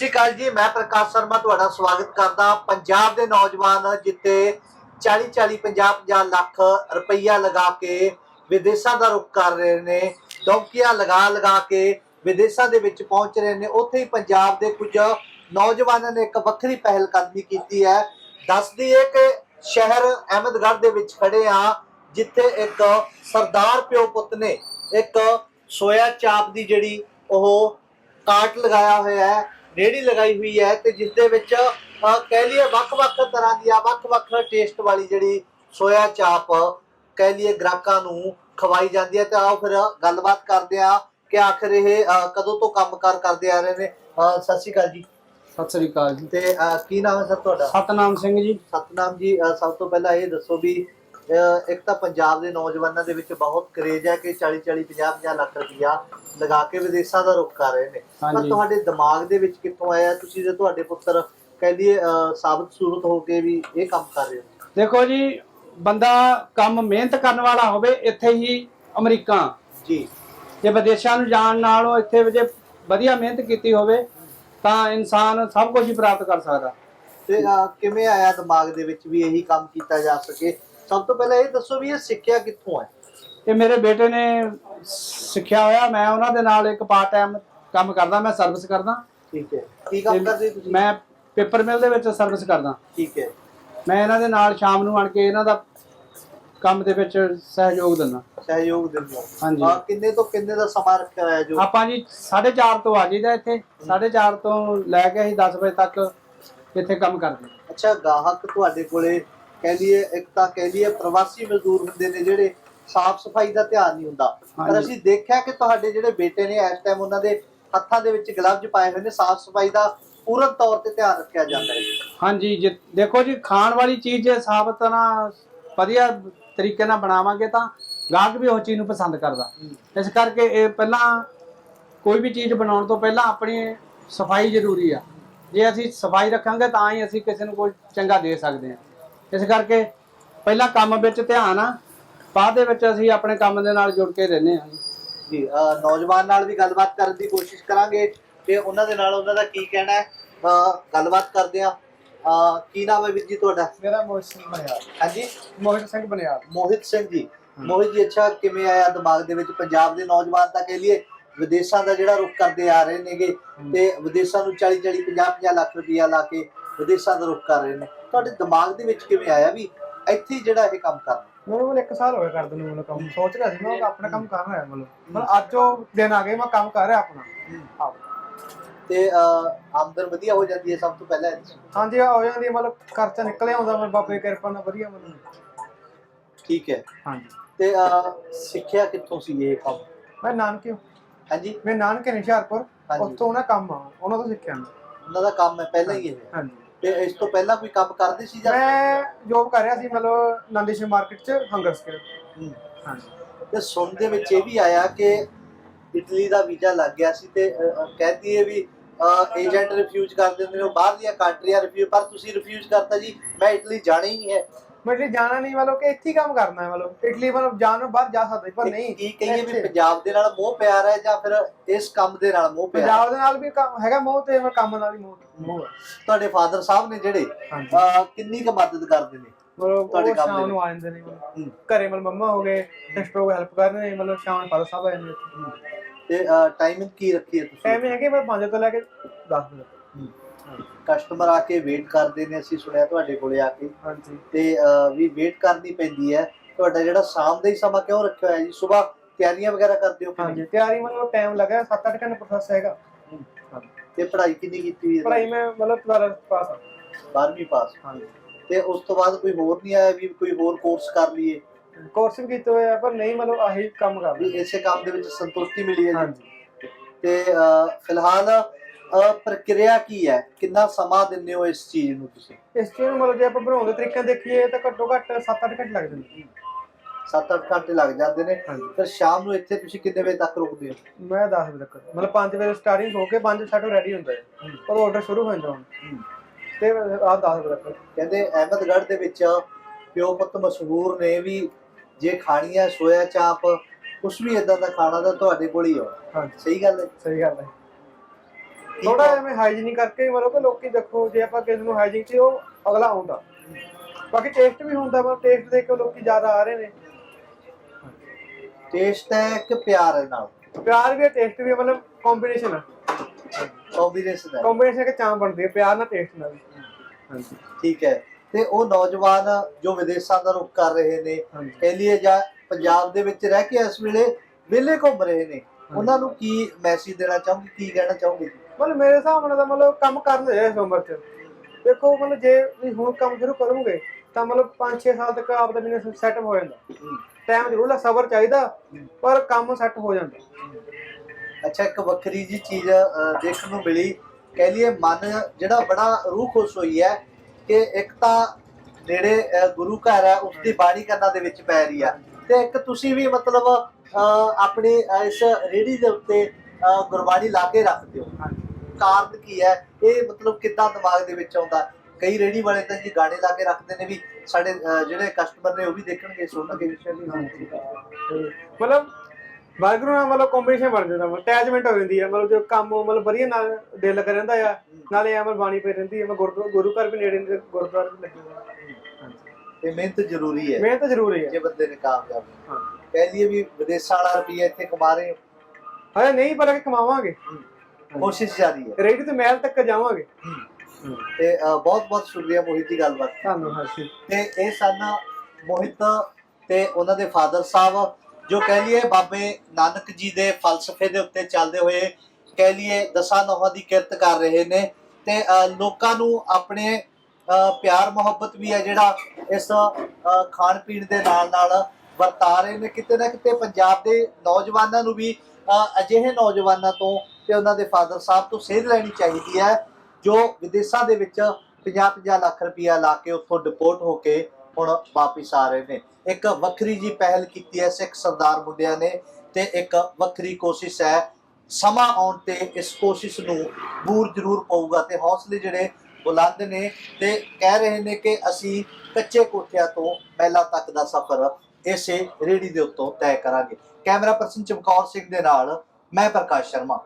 ਸ਼੍ਰੀ ਅਕਾਲ ਜੀ, ਮੈਂ ਪ੍ਰਕਾਸ਼ ਸ਼ਰਮਾ ਤੁਹਾਡਾ ਸਵਾਗਤ ਕਰਦਾ। ਪੰਜਾਬ ਦੇ ਨੌਜਵਾਨ ਜਿੱਤੇ 40 40 50 50 ਲੱਖ ਰੁਪਈਆ ਲਗਾ ਕੇ ਵਿਦੇਸ਼ਾਂ ਦਾ ਰੁਖ ਕਰ ਰਹੇ ਨੇ, ਡੌਂਕੀਆਂ ਲਗਾ ਲਗਾ ਕੇ ਵਿਦੇਸ਼ਾਂ ਦੇ ਵਿੱਚ ਪਹੁੰਚ ਰਹੇ ਨੇ, ਉੱਥੇ ਹੀ ਪੰਜਾਬ ਦੇ ਕੁਝ ਨੌਜਵਾਨਾਂ ਨੇ ਇੱਕ ਵੱਖਰੀ ਪਹਿਲ ਕਦਮੀ ਕੀਤੀ ਹੈ। ਦੱਸਦੀ ਹੈ ਕਿ ਸ਼ਹਿਰ ਅਹਿਮਦਗੜ੍ਹ ਦੇ ਵਿੱਚ ਖੜੇ ਆ ਜਿੱਥੇ ਇੱਕ ਸਰਦਾਰ ਪਿਓ ਪੁੱਤ ਨੇ ਇੱਕ ਸੋਇਆ ਚਾਪ ਦੀ ਜਿਹੜੀ ਉਹ ਕਾਟ ਲਗਾਇਆ ਹੋਇਆ ਹੈ। ਰੇੜੀ ਲਗਾਈ ਹੋਈ ਹੈ ਤੇ ਜਿਸ ਦੇ ਵਿੱਚ ਕਹਿ ਲਈਏ ਵੱਖ-ਵੱਖ ਤਰ੍ਹਾਂ ਦੀਆਂ ਵੱਖ-ਵੱਖ ਟੇਸਟ ਵਾਲੀ ਜਿਹੜੀ ਸੋਇਆ ਚਾਪ ਕਹਿ ਲਈਏ ਗ੍ਰਾਹਕਾਂ ਨੂੰ ਖਵਾਈ ਜਾਂਦੀ ਹੈ ਤੇ ਆਓ ਫਿਰ ਗੱਲਬਾਤ ਕਰਦੇ ਆ ਕਿ ਆਖਰ ਇਹ ਕਦੋਂ ਤੋਂ ਕੰਮਕਾਰ ਕਰਦੇ ਆ ਰਹੇ ਨੇ। ਸਤਿ ਸ਼੍ਰੀ ਅਕਾਲ ਜੀ। ਸਤਿ ਸ੍ਰੀ ਅਕਾਲ ਜੀ। ਤੇ ਕੀ ਨਾਮ ਹੈ ਸਰ ਤੁਹਾਡਾ? ਸਤਨਾਮ ਸਿੰਘ ਜੀ। ਸਤਨਾਮ ਜੀ ਸਭ ਤੋਂ ਪਹਿਲਾਂ ਇਹ ਦੱਸੋ ਵੀ ਇੱਕ ਤਾਂ ਪੰਜਾਬ ਦੇ ਨੌਜਵਾਨਾਂ ਦੇ ਵਿੱਚ ਬਹੁਤ ਕਰੇਜ ਹੈ ਕਿ 40 40 50 50 ਲੱਖ ਰੁਪਇਆ ਲਗਾ ਕੇ ਵਿਦੇਸ਼ਾਂ ਦਾ ਰੁਖ ਕਰ ਰਹੇ ਨੇ। ਪਰ। ਤੁਹਾਡੇ ਦਿਮਾਗ ਦੇ ਵਿੱਚ ਕਿੱਥੋਂ ਆਇਆ? ਤੁਸੀਂ ਜੇ ਤੁਹਾਡੇ ਪੁੱਤਰ ਕਹਿੰਦੀ ਸਾਬਤ ਸੂਰਤ ਹੋ ਕੇ ਵੀ ਇਹ ਕੰਮ ਕਰ ਰਹੇ ਹੋ। ਦੇਖੋ ਜੀ ਬੰਦਾ ਕੰਮ ਮਿਹਨਤ ਕਰਨ ਵਾਲਾ ਹੋਵੇ ਇੱਥੇ ਹੀ ਅਮਰੀਕਾ। ਜੀ। ਜੇ ਵਿਦੇਸ਼ਾਂ ਨੂੰ ਜਾਣ ਨਾਲੋਂ ਇੱਥੇ ਜੇ ਵਧੀਆ ਮਿਹਨਤ ਕੀਤੀ ਹੋਵੇ ਤਾਂ ਇਨਸਾਨ ਸਭ ਕੁਝ ਹੀ ਪ੍ਰਾਪਤ ਕਰ ਸਕਦਾ। ਤੇ ਕਿਵੇਂ ਆਇਆ ਦਿਮਾਗ ਦੇ ਵਿੱਚ ਵੀ ਇਹੀ ਕੰਮ ਕੀਤਾ ਜਾ ਸਕੇ? ਸਭ ਤੋਂ ਪਹਿਲਾਂ ਇਹ ਦੱਸੋ ਵੀ ਇਹ ਸਿੱਖਿਆ ਕਿੱਥੋਂ ਹੈ? ਇਹ ਮੇਰੇ ਬੇਟੇ ਨੇ ਸਿੱਖਿਆ ਹੋਇਆ ਮੈਂ ਉਹਨਾਂ ਦੇ ਨਾਲ ਇੱਕ ਪਾਰਟ ਟਾਈਮ ਕੰਮ ਕਰਦਾ ਮੈਂ ਸਰਵਿਸ ਕਰਦਾ। ਠੀਕ ਹੈ। ਕੀ ਕੰਮ ਕਰਦੇ ਤੁਸੀਂ? ਮੈਂ ਪੇਪਰ ਮਿਲ ਦੇ ਵਿੱਚ ਸਰਵਿਸ ਕਰਦਾ। ਠੀਕ ਹੈ। ਮੈਂ ਇਹਨਾਂ ਦੇ ਨਾਲ ਸ਼ਾਮ ਨੂੰ ਆਣ ਕੇ ਇਹਨਾਂ ਦਾ ਕੰਮ ਦੇ ਵਿੱਚ ਸਹਿਯੋਗ ਦਿੰਦਾ। ਸਹਿਯੋਗ ਦਿੰਦੇ। ਹਾਂਜੀ। ਅਹ, ਕਿੰਨੇ ਤੋਂ ਕਿੰਨੇ ਦਾ ਸਮਾਂ ਰੱਖਿਆ ਹੋਇਆ ਜੋ? ਆਪਾਂ ਜੀ 4:30 ਤੋਂ ਆ ਜਾਈਦਾ ਇੱਥੇ। 4:30 ਤੋਂ ਲੈ ਕੇ ਅਸੀਂ 10 ਵਜੇ ਤੱਕ ਇੱਥੇ ਕੰਮ ਕਰਦੇ। ਅੱਛਾ ਗਾਹਕ ਤੁਹਾਡੇ ਕੋਲੇ ਕਹਿ ਲਈਏ ਇੱਕ ਤਾਂ ਕਹਿ ਲਈਏ ਪ੍ਰਵਾਸੀ ਮਜ਼ਦੂਰ ਹੁੰਦੇ ਨੇ ਜਿਹੜੇ ਸਾਫ਼ ਸਫ਼ਾਈ ਦਾ ਧਿਆਨ ਨਹੀਂ ਹੁੰਦਾ। ਪਰ। ਅਸੀਂ ਦੇਖਿਆ ਕਿ ਤੁਹਾਡੇ ਜਿਹੜੇ ਬੇਟੇ ਨੇ ਇਸ ਟਾਈਮ ਉਹਨਾਂ ਦੇ ਹੱਥਾਂ ਦੇ ਵਿੱਚ ਗਲਵਜ਼ ਪਾਏ ਹੋਏ ਨੇ ਸਾਫ਼ ਸਫ਼ਾਈ ਦਾ ਪੂਰਨ ਤੌਰ ਤੇ ਧਿਆਨ ਰੱਖਿਆ ਜਾਂਦਾ ਹੈ। ਹਾਂਜੀ ਜੇ ਦੇਖੋ ਜੀ ਖਾਣ ਵਾਲੀ ਚੀਜ਼ ਜੇ ਸਾਬਤ ਨਾ ਵਧੀਆ ਤਰੀਕੇ ਨਾਲ ਬਣਾਵਾਂਗੇ ਤਾਂ ਗਾਹਕ ਵੀ ਉਹ ਚੀਜ਼ ਨੂੰ ਪਸੰਦ ਕਰਦਾ। ਇਸ ਕਰਕੇ ਇਹ ਪਹਿਲਾਂ ਕੋਈ ਵੀ ਚੀਜ਼ ਬਣਾਉਣ ਤੋਂ ਪਹਿਲਾਂ ਆਪਣੀ ਸਫ਼ਾਈ ਜ਼ਰੂਰੀ ਆ। ਜੇ ਅਸੀਂ ਸਫ਼ਾਈ ਰੱਖਾਂਗੇ ਤਾਂ ਹੀ ਅਸੀਂ ਕਿਸੇ ਨੂੰ ਕੋਈ ਚੰਗਾ ਦੇ ਸਕਦੇ ਹਾਂ। ਇਸ ਕਰਕੇ ਪਹਿਲਾਂ ਕੰਮ ਵਿੱਚ ਧਿਆਨ ਆ ਬਾਅਦ ਦੇ ਵਿੱਚ ਅਸੀਂ ਆਪਣੇ ਕੰਮ ਦੇ ਨਾਲ ਜੁੜ ਕੇ ਰਹਿੰਦੇ ਹਾਂ ਜੀ। ਨੌਜਵਾਨ ਨਾਲ ਵੀ ਗੱਲਬਾਤ ਕਰਨ ਦੀ ਕੋਸ਼ਿਸ਼ ਕਰਾਂਗੇ ਤੇ ਉਹਨਾਂ ਦੇ ਨਾਲ ਉਹਨਾਂ ਦਾ ਕੀ ਕਹਿਣਾ ਹੈ? ਗੱਲਬਾਤ ਕਰਦੇ ਆ ਕੀ ਨਾਮ ਹੈ ਵੀਰ ਜੀ ਤੁਹਾਡਾ? ਮੇਰਾ ਮੋਹਿਤ ਸਿੰਘ ਬਨਿਆਲ। ਹਾਂਜੀ? ਮੋਹਿਤ ਸਿੰਘ ਬਨਿਆਲ। ਮੋਹਿਤ ਸਿੰਘ ਜੀ। ਮੋਹਿਤ ਜੀ ਅੱਛਾ ਕਿਵੇਂ ਆਇਆ ਦਿਮਾਗ ਦੇ ਵਿੱਚ ਪੰਜਾਬ ਦੇ ਨੌਜਵਾਨ ਤਾਂ ਕਹਿ ਲਈਏ ਵਿਦੇਸ਼ਾਂ ਦਾ ਜਿਹੜਾ ਰੁਖ ਕਰਦੇ ਆ ਰਹੇ ਨੇਗੇ ਤੇ ਵਿਦੇਸ਼ਾਂ ਨੂੰ 40 40 50 50 ਲੱਖ ਰੁਪਇਆ ਲਾ ਕੇ ਵਿਦੇਸ਼ਾਂ ਦਾ ਰੁਖ ਕਰ ਰਹੇ ਨੇ। ਤੁਹਾਡੇ ਦਿਮਾਗ ਦੇ ਵਿੱਚ ਕਿਵੇਂ ਆਇਆ ਵੀ ਇੱਥੇ ਹੀ ਜਿਹੜਾ ਇਹ ਕੰਮ ਕਰਨਾ ਮੈਨੂੰ ਕੋਲ 1 ਸਾਲ ਹੋ ਗਿਆ ਕਰਦੇ ਨੂੰ ਮੈਨੂੰ ਕੰਮ। ਸੋਚ ਰਿਹਾ ਸੀ ਮੈਂ ਆਪਣਾ ਕੰਮ ਕਰ ਰਿਹਾ ਮਤਲਬ। ਮਤਲਬ ਅੱਜ ਉਹ ਦਿਨ ਆ ਗਏ ਮੈਂ ਕੰਮ ਕਰ ਰਿਹਾ ਆਪਣਾ। ਤੇ ਆਮਦਨ ਵਧੀਆ ਹੋ ਜਾਂਦੀ ਹੈ ਸਭ ਤੋਂ ਪਹਿਲਾਂ। ਹਾਂਜੀ ਹੋ ਜਾਂਦੀ ਹੈ, ਮਤਲਬ ਖਰਚਾ ਨਿਕਲਿਆ ਆਉਂਦਾ ਮੈਂ ਬਾਬੇ ਦੀ ਕਿਰਪਾ ਨਾਲ ਵਧੀਆ ਮਤਲਬ। ਠੀਕ ਹੈ। ਹਾਂਜੀ। ਤੇ ਸਿੱਖਿਆ ਕਿੱਥੋਂ ਸੀ ਇਹ ਕੰਮ? ਮੈਂ ਨਾਨਕੇ ਹਾਂਜੀ। ਮੈਂ ਨਾਨਕੇ ਨਿਸ਼ਾਰਪੁਰ। ਉੱਥੋਂ ਉਹਨਾਂ ਕੰਮ ਆ ਉਹਨਾਂ ਤੋਂ ਸਿੱਖਿਆ ਉਹਨਾਂ ਦਾ ਕੰਮ ਹੈ ਪਹਿਲਾਂ ਹੀ ਇਹ। ਹਾਂਜੀ। ਤੇ ਇਸ ਤੋਂ ਪਹਿਲਾਂ ਕੋਈ ਕੰਮ ਕਰਦੇ ਸੀ ਜਾਂ ਮੈਂ ਜੋਬ ਕਰ ਰਿਹਾ ਸੀ ਮਤਲਬ ਨੰਦੇਸ਼ਵਰ ਮਾਰਕੀਟ 'ਚ ਹੰਗਰ ਸਕੇਲ ਹੂੰ। ਹਾਂਜੀ। ਤੇ ਸੁਣ ਦੇ ਵਿੱਚ ਇਹ ਵੀ ਆਇਆ ਕਿ ਇਟਲੀ ਦਾ ਵੀਜ਼ਾ ਲੱਗ ਗਿਆ ਸੀ ਤੇ ਅਹ, ਅਹ, ਕਹਿੰਦੀ ਹੈ ਵੀ ਏਜੰਟ ਰਿਫਿਊਜ਼ ਕਰ ਦਿੰਦੇ ਨੇ ਉਹ ਬਾਹਰਲੀਆਂ ਕੰਟਰੀਆਂ ਰਿਫਿਊਜ਼ ਪਰ ਤੁਸੀਂ ਰਿਫਿਊਜ਼ ਕਰਤਾ ਜੀ ਮੈਂ ਇਟਲੀ ਜਾਣਾ ਹੀ ਨਹੀਂ ਹੈ। ਮੈਂ ਇਟਲੀ ਜਾਣਾ ਨਹੀਂ ਮਤਲਬ ਕਿ ਇੱਥੇ ਹੀ ਕੰਮ ਕਰਨਾ ਹੈ ਮਤਲਬ ਇਟਲੀ ਮਤਲਬ ਜਾਣ ਨੂੰ ਬਾਹਰ ਜਾ ਸਕਦੇ ਪਰ ਨਹੀਂ ਕੀ ਕਹੀਏ ਵੀ ਇੱਥੇ। ਪੰਜਾਬ ਦੇ ਨਾਲ ਮੋਹ ਪਿਆਰ ਹੈ ਜਾਂ ਫਿਰ ਇਸ ਕੰਮ ਦੇ ਨਾਲ ਮੋਹ ਪਿਆਰ ਹੈ? ਪੰਜਾਬ ਦੇ ਨਾਲ ਵੀ ਕੰਮ ਹੈਗਾ ਮੋਹ ਤੇ ਮੈਂ ਕੰਮ ਨਾਲ ਹੀ ਮੋਹ ਮੋਹ ਹੈ ਤੁਹਾਡੇ ਫਾਦਰ ਸਾਹਿਬ ਨੇ ਜਿਹੜੇ ਹਾਂਜੀ ਅਹ, ਕਿੰਨੀ ਕੁ ਮਦਦ ਕਰਦੇ ਨੇ ਮਤਲਬ ਤੁਹਾਡੇ ਉਹ ਕੰਮ ਦੇ ਨੂੰ ਆ ਜਾਂਦੇ ਨੇ ਮਤਲਬ ਹੂੰ। ਘਰੇ ਮਤਲਬ ਮੰਮਾ ਹੋ ਗਏ ਸਿਸਟਰ ਕੋ ਹੈਲਪ ਕਰ ਰਹੇ ਨੇ ਮਤਲਬ ਸ਼ਾਮ ਨੂੰ ਫਾਦਰ ਸਾਹਿਬ ਆ ਜਾਂਦੇ ਤੇ ਟਾਈਮਿੰਗ ਕੀ ਰੱਖੀ ਹੈ ਤੁਸੀਂ ਟਾਈਮ ਹੈਗੇ ਮੈਂ 5 ਤੋਂ ਲੈ ਕੇ 10 ਵਜੇ ਕਸਟਮਰ ਆ ਕੇ ਵੇਟ ਕਰਦੇ ਨੇ ਅਸੀਂ ਸੁਣਿਆ ਤੁਹਾਡੇ ਕੋਲੇ ਆ ਕੇ। ਹਾਂਜੀ। ਤੇ ਅਹ, ਵੀ ਵੇਟ ਕਰਨੀ ਪੈਂਦੀ ਹੈ। ਤੁਹਾਡਾ ਜਿਹੜਾ ਸ਼ਾਮ ਦਾ ਹੀ ਸਮਾਂ ਕਿਉਂ ਰੱਖਿਆ ਹੋਇਆ ਜੀ? ਸਵੇਰ ਤਿਆਰੀਆਂ ਵਗੈਰਾ ਕਰਦੇ ਹੋ ਕਿ ਹਾਂਜੀ ਤਿਆਰੀ ਮਤਲਬ ਟਾਈਮ ਲੱਗਾ 7-8 ਘੰਟੇ ਪ੍ਰੋਸੈਸ ਹੈਗਾ? ਤੇ ਪੜ੍ਹਾਈ ਕਿੰਨੀ ਕੀਤੀ ਹੋਈ ਹੈ? ਪੜ੍ਹਾਈ ਮੈਂ ਮਤਲਬ 12 ਪਾਸ ਆ। 12ਵੀਂ ਪਾਸ। ਹਾਂਜੀ। ਤੇ ਉਸ ਤੋਂ ਬਾਅਦ ਕੋਈ ਹੋਰ ਨਹੀਂ ਆਇਆ ਵੀ ਕੋਈ ਹੋਰ ਕੋਰਸ ਕਰ ਲਈਏ? ਕੋਰਸ ਵੀ ਕੀਤੇ ਹੋਏ ਆ ਪਰ ਨਹੀਂ ਮਤਲਬ ਆਹੀ ਕੰਮ ਕਰ ਵੀ ਰਹੇ ਇਸੇ ਕੰਮ ਦੇ ਵਿੱਚ ਸੰਤੁਸ਼ਟੀ ਮਿਲੀ ਹੈ ਜੀ? ਹਾਂਜੀ। ਤੇ ਅਹ, ਫਿਲਹਾਲ ਪ੍ਰਕਿਰਿਆ ਕੀ ਹੈ? ਕਿੰਨਾ ਸਮਾਂ ਦਿੰਦੇ ਹੋ ਇਸ ਚੀਜ਼ ਨੂੰ ਤੁਸੀਂ? ਇਸ ਚੀਜ਼ ਨੂੰ ਮਤਲਬ ਜੇ ਆਪਾਂ ਬਣਾਉਣ ਦੇ ਤਰੀਕੇ ਦੇਖੀਏ ਤਾਂ ਘੱਟੋ ਘੱਟ 7-8 ਘੰਟੇ ਲੱਗ ਜਾਂਦੇ 7-8 ਘੰਟੇ ਲੱਗ ਜਾਂਦੇ ਨੇ। ਫਿਰ ਸ਼ਾਮ ਨੂੰ ਇੱਥੇ ਤੁਸੀਂ ਕਿੰਨੇ ਵਜੇ ਤੱਕ ਰੁਕਦੇ ਹੋ? ਮੈਂ 10 ਵਜੇ ਤੱਕ। ਮਤਲਬ 5 ਵਜੇ ਸਟਾਰਟਿੰਗ ਹੋ ਕੇ 5 ਸਾਡਾ ਰੈਡੀ ਹੁੰਦਾ ਹੈ। ਉਦੋਂ ਆਰਡਰ ਸ਼ੁਰੂ ਹੋ ਜਾਂਦਾ ਹੁਣ। ਤੇ ਰਾਤ 10 ਵਜੇ ਤੱਕ। ਕਹਿੰਦੇ ਅਹਿਮਦਗੜ੍ਹ ਦੇ ਵਿੱਚ ਪਿਓ ਪੁੱਤ ਮਸ਼ਹੂਰ ਨੇ ਵੀ ਜੇ ਖਾਣੀ ਹੈ ਸੋਇਆ ਚਾਪ ਕੁਛ ਵੀ ਇਦਾਂ ਦਾ ਖਾਣਾ ਤਾਂ ਤੁਹਾਡੇ ਕੋਲ ਹੀ ਆ। ਹਾਂਜੀ। ਸਹੀ ਗੱਲ ਹੈ? ਸਹੀ ਗੱਲ ਹੈ। ਥੋੜਾ ਮੈਂ ਹਾਈਜੀਨਿਕ ਕਰਕੇ ਮਤਲਬ ਕਿ ਲੋਕੀ ਦੇਖੋ ਜੇ ਆਪਾਂ ਕਿਸੇ ਨੂੰ ਹਾਈਜੀਨਿਕ ਚ ਉਹ ਅਗਲਾ ਆਉਂਦਾ। ਬਾਕੀ ਟੇਸਟ ਵੀ ਹੁੰਦਾ ਪਰ ਟੇਸਟ ਦੇਖ ਕੇ ਲੋਕੀ ਜ਼ਿਆਦਾ ਆ ਰਹੇ ਨੇ। ਟੇਸਟ ਹੈ ਕਿ ਪਿਆਰ ਹੈ ਨਾਲ। ਪਿਆਰ ਵੀ ਟੇਸਟ ਵੀ ਹੈ, ਮਤਲਬ ਕੰਬੀਨੇਸ਼ਨ ਹੈ। ਕੰਬੀਨੇਸ਼ਨ ਹੈ। ਕੰਬੀਨੇਸ਼ਨ ਕੇ ਚਾਹ ਬਣਦੀ ਹੈ ਪਿਆਰ ਨਾਲ ਟੇਸਟ ਨਾਲ। ਹਾਂਜੀ। ਠੀਕ ਹੈ। ਤੇ ਉਹ ਨੌਜਵਾਨ ਜੋ ਵਿਦੇਸ਼ਾਂ ਦਾ ਰੁਖ ਕਰ ਰਹੇ ਨੇ ਹਾਂਜੀ। ਕਹਿ ਲਈਏ ਜਾਂ ਪੰਜਾਬ ਦੇ ਵਿੱਚ ਰਹਿ ਕੇ ਇਸ ਵੇਲੇ ਵਿਹਲੇ ਘੁੰਮ ਰਹੇ ਨੇ ਉਹਨਾਂ ਨੂੰ ਕੀ ਮੈਸੇਜ ਦੇਣਾ ਚਾਹੋਗੇ ਕੀ ਕਹਿਣਾ ਚਾਹੋਗੇ? ਮਤਲਬ ਮੇਰੇ ਹਿਸਾਬ ਨਾਲ ਤਾਂ ਮਤਲਬ ਕੰਮ ਕਰਨ ਦੇ ਇਸ ਉਮਰ 'ਚ। ਦੇਖੋ ਮਤਲਬ ਜੇ ਤੁਸੀਂ ਹੁਣ ਕੰਮ ਸ਼ੁਰੂ ਕਰੋਗੇ ਤਾਂ ਮਤਲਬ 5-6 ਸਾਲ ਤੱਕ ਆਪ ਦਾ ਬਿਜ਼ਨਸ ਸੈਟ ਹੋ ਜਾਂਦਾ। ਟਾਈਮ ਜ਼ਰੂਰ ਲਾ ਸਬਰ ਚਾਹੀਦਾ ਪਰ ਕੰਮ ਸੈੱਟ ਹੋ ਜਾਂਦਾ। ਅੱਛਾ ਇੱਕ ਵੱਖਰੀ ਜੀ ਚੀਜ਼ ਦੇਖਣ ਨੂੰ ਮਿਲੀ। ਕਹਿ ਲਈਏ ਮਨ ਜਿਹੜਾ ਬੜਾ ਰੂਹ ਖੁਸ਼ ਹੋਈ ਹੈ ਕਿ ਇੱਕ ਤਾਂ ਨੇੜੇ ਅਹ, ਗੁਰੂ ਘਰ ਹੈ ਉਸ ਦੀ ਬਾਣੀ ਕਰਨਾ ਦੇ ਵਿੱਚ ਪੈ ਰਹੀ ਆ ਤੇ ਇੱਕ ਤੁਸੀਂ ਵੀ ਮਤਲਬ ਆਪਣੀ ਇਸ ਰੇੜੀ ਦੇ ਉੱਤੇ ਗੁਰਬਾਣੀ ਲਾ ਕੇ ਰੱਖਦੇ ਹੋ ਕਾਰਨ ਕੀ ਹੈ? ਇਹ ਮਤਲਬ ਕਿੱਦਾਂ ਦਿਮਾਗ ਦੇ ਵਿੱਚ ਆਉਂਦਾ? ਕਈ ਰੇੜੀ ਵਾਲੇ ਤਾਂ ਜੀ ਗਾਣੇ ਲਾ ਕੇ ਰੱਖਦੇ ਨੇ ਵੀ ਸਾਡੇ ਅਹ, ਜਿਹੜੇ ਕਸਟਮਰ ਨੇ ਉਹ ਵੀ ਦੇਖਣਗੇ ਸੁਣਨਗੇ। ਤੇ ਮਤਲਬ ਵਾਹਿਗੁਰੂ ਨਾਲ ਮਤਲਬ ਕੰਬੀਨੇਸ਼ਨ ਬਣ ਜਾਂਦਾ ਅਟੈਚਮੈਂਟ ਹੋ ਜਾਂਦੀ ਹੈ ਮਤਲਬ ਜੋ ਕੰਮ ਮਤਲਬ ਵਧੀਆ ਨਾਲ ਦਿਲ ਕਰ ਰਹਿੰਦਾ ਆ ਨਾਲੇ ਐਵੇਂ ਬਾਣੀ ਪਈ ਰਹਿੰਦੀ ਹੈ ਮੈਂ ਗੁਰੂ ਗੁਰੂ ਘਰ ਵੀ ਨੇੜੇ ਨੇ ਗੁਰਦੁਆਰੇ ਵੀ ਲੱਗੇ। ਤੇ ਮਿਹਨਤ ਜ਼ਰੂਰੀ ਹੈ। ਮਿਹਨਤ ਜ਼ਰੂਰੀ ਹੈ। ਜੇ ਬੰਦੇ ਨੇ ਕਾਮਯਾਬ ਹੋਣਾ। ਹਾਂ। ਕਹਿ ਲਈਏ ਵੀ ਵਿਦੇਸ਼ਾਂ ਵਾਲਾ ਰੁਪਈਆ ਇੱਥੇ ਕਮਾ ਰਹੇ ਹੋ। ਹਜੇ ਨਹੀਂ ਪਰ ਅੱਗੇ ਕਮਾਵਾਂਗੇ। ਕੋਸ਼ਿਸ਼ ਜਾਰੀ ਹੈ। ਰੇਡੀ ਤੇ ਮਹਿਲ ਤੱਕ ਜਾਵਾਂਗੇ। ਤੇ ਬਹੁਤ ਬਹੁਤ ਸ਼ੁਕਰੀਆ ਮੋਹਿਤ ਦੀ ਗੱਲਬਾਤ ਧੰਨਵਾਦ ਜੀ। ਤੇ ਇਹ ਸਨ ਮੋਹਿਤ ਤੇ ਉਹਨਾਂ ਦੇ ਫਾਦਰ ਸਾਹਿਬ ਜੋ ਕਹਿ ਲਈਏ ਬਾਬੇ ਨਾਨਕ ਜੀ ਦੇ ਫਲਸਫੇ ਦੇ ਉੱਤੇ ਚੱਲਦੇ ਹੋਏ ਕਹਿ ਲਈਏ ਦਸਾਂ ਨੌਹਾਂ ਦੀ ਕਿਰਤ ਕਰ ਰਹੇ ਨੇ ਤੇ ਲੋਕਾਂ ਨੂੰ ਆਪਣੇ ਪਿਆਰ ਮੁਹੱਬਤ ਵੀ ਹੈ ਜਿਹੜਾ ਇਸ ਖਾਣ ਪੀਣ ਦੇ ਨਾਲ ਨਾਲ ਵਰਤਾ ਰਹੇ ਨੇ। ਕਿਤੇ ਨਾ ਕਿਤੇ ਪੰਜਾਬ ਦੇ ਨੌਜਵਾਨਾਂ ਨੂੰ ਵੀ ਅਜਿਹੇ ਨੌਜਵਾਨਾਂ ਤੋਂ ਤੇ ਉਹਨਾਂ ਦੇ ਫਾਦਰ ਸਾਹਿਬ ਤੋਂ ਸੇਧ ਲੈਣੀ ਚਾਹੀਦੀ ਹੈ, ਜੋ ਵਿਦੇਸ਼ਾਂ ਦੇ ਵਿੱਚ 50-50 ਲੱਖ ਰੁਪਇਆ ਲਾ ਕੇ ਉੱਥੋਂ ਡਿਪੋਰਟ ਹੋ ਕੇ ਹੁਣ ਵਾਪਿਸ ਆ ਰਹੇ ਨੇ। ਇੱਕ ਵੱਖਰੀ ਜੀ ਪਹਿਲ ਕੀਤੀ ਹੈ ਸਿੱਖ ਸਰਦਾਰ ਮੁੰਡਿਆਂ ਨੇ ਤੇ ਇੱਕ ਵੱਖਰੀ ਕੋਸ਼ਿਸ਼ ਹੈ, ਸਮਾਂ ਆਉਣ ਤੇ ਇਸ ਕੋਸ਼ਿਸ਼ ਨੂੰ ਬੂਰ ਜ਼ਰੂਰ ਪਊਗਾ ਤੇ ਹੌਸਲੇ ਜਿਹੜੇ ਬੁਲੰਦ ਨੇ ਤੇ ਕਹਿ ਰਹੇ ਨੇ ਕਿ ਅਸੀਂ ਕੱਚੇ ਕੋਠਿਆਂ ਤੋਂ ਮਹਿਲਾ ਤੱਕ ਦਾ ਸਫ਼ਰ ਇਸੇ ਰੇੜੀ ਦੇ ਉੱਤੋਂ ਤੈਅ ਕਰਾਂਗੇ। ਕੈਮਰਾ ਪਰਸਨ ਚਮਕੌਰ ਸਿੰਘ ਦੇ ਨਾਲ, ਮੈਂ ਪ੍ਰਕਾਸ਼ ਸ਼ਰਮਾ।